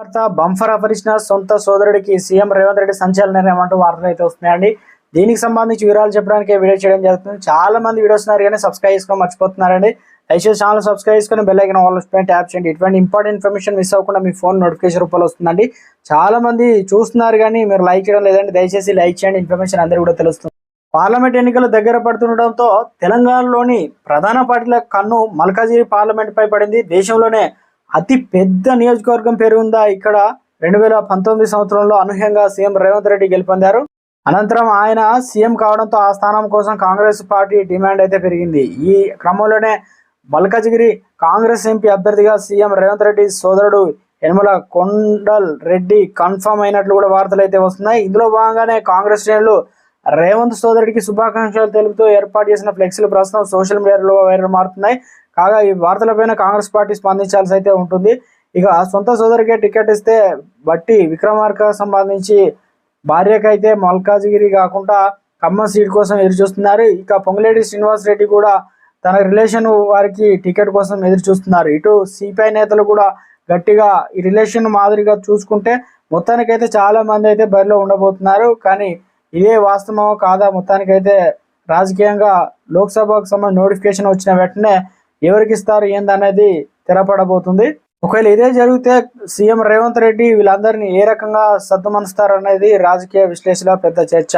వార్త బంఫర్ అఫరిచిన సొంత సోదరుడికి సీఎం రేవంత్ రెడ్డి సంచలన నిర్ణయం అంటూ వార్తలు అయితే వస్తున్నాయండి. దీనికి సంబంధించి వివరాలు చెప్పడానికి వీడియో చేయడం జరుగుతుంది. చాలా మంది వీడియోస్ ఉన్నారు కానీ సబ్స్క్రైబ్ చేసుకొని మర్చిపోతున్నారండి. దయచేసి ఛానల్ సబ్స్క్రైబ్ చేసుకుని బెల్ ఐకన్ ఆల్ పైన ట్యాప్ చేయండి. ఇటువంటి ఇంపార్టెంట్ ఇన్ఫర్మేషన్ మిస్ అవ్వకుండా మీ ఫోన్ నోటిఫికేషన్ రూపంలో వస్తుందండి. చాలా మంది చూస్తున్నారు కానీ మీరు లైక్ చేయడం లేదండి. దయచేసి లైక్ చేయండి. ఇన్ఫర్మేషన్ అందరికీ కూడా తెలుస్తుంది. పార్లమెంట్ ఎన్నికలు దగ్గర పడుతుండటంతో తెలంగాణలోని ప్రధాన పార్టీల కన్ను మల్కాజిరి పార్లమెంట్ పై పడింది. దేశంలోనే అతి పెద్ద నియోజకవర్గం పేరు ఉందా ఇక్కడ? రెండు వేల పంతొమ్మిది సంవత్సరంలో అనూహ్యంగా సీఎం రేవంత్ రెడ్డి గెలుపొందారు. అనంతరం ఆయన సీఎం కావడంతో ఆ స్థానం కోసం కాంగ్రెస్ పార్టీ డిమాండ్ అయితే పెరిగింది. ఈ క్రమంలోనే మల్కాజిగిరి కాంగ్రెస్ ఎంపీ అభ్యర్థిగా సీఎం రేవంత్ రెడ్డి సోదరుడు యనమల కొండల్ రెడ్డి కన్ఫర్మ్ అయినట్లు కూడా వార్తలు అయితే వస్తున్నాయి. ఇందులో భాగంగానే కాంగ్రెస్ శ్రేణులు రేవంత్ సోదరుడికి శుభాకాంక్షలు తెలుపుతూ ఏర్పాటు చేసిన ఫ్లెక్సీలు ప్రస్తుతం సోషల్ మీడియాలో వైరల్ మారుతున్నాయి. కాగా ఈ వార్తలపైన కాంగ్రెస్ పార్టీ స్పందించాల్సి అయితే ఉంటుంది. ఇక సొంత సోదరికే టికెట్ ఇస్తే బట్టి విక్రమార్క సంబంధించి భార్యకైతే మల్కాజిగిరి కాకుండా ఖమ్మం సీట్ కోసం ఎదురు చూస్తున్నారు ఇక పొంగులేటి శ్రీనివాస్ రెడ్డి కూడా తన రిలేషన్ వారికి టికెట్ కోసం ఎదురు చూస్తున్నారు ఇటు సిపిఐ నేతలు కూడా గట్టిగా ఈ రిలేషన్ మాదిరిగా చూసుకుంటే మొత్తానికైతే చాలా మంది అయితే బరిలో ఉండబోతున్నారు. కానీ ఇదే వాస్తవమో కాదా? మొత్తానికైతే రాజకీయంగా లోక్సభకు సంబంధించిన నోటిఫికేషన్ వచ్చిన వెంటనే ఎవరికి ఇస్తారు ఏందనేది తెరపడబోతుంది. ఒకవేళ ఇదే జరిగితే సీఎం రేవంత్ రెడ్డి వీళ్ళందరినీ ఏ రకంగా సద్దుమనుస్తారు అనేది రాజకీయ విశ్లేషణ పెద్ద చర్చ.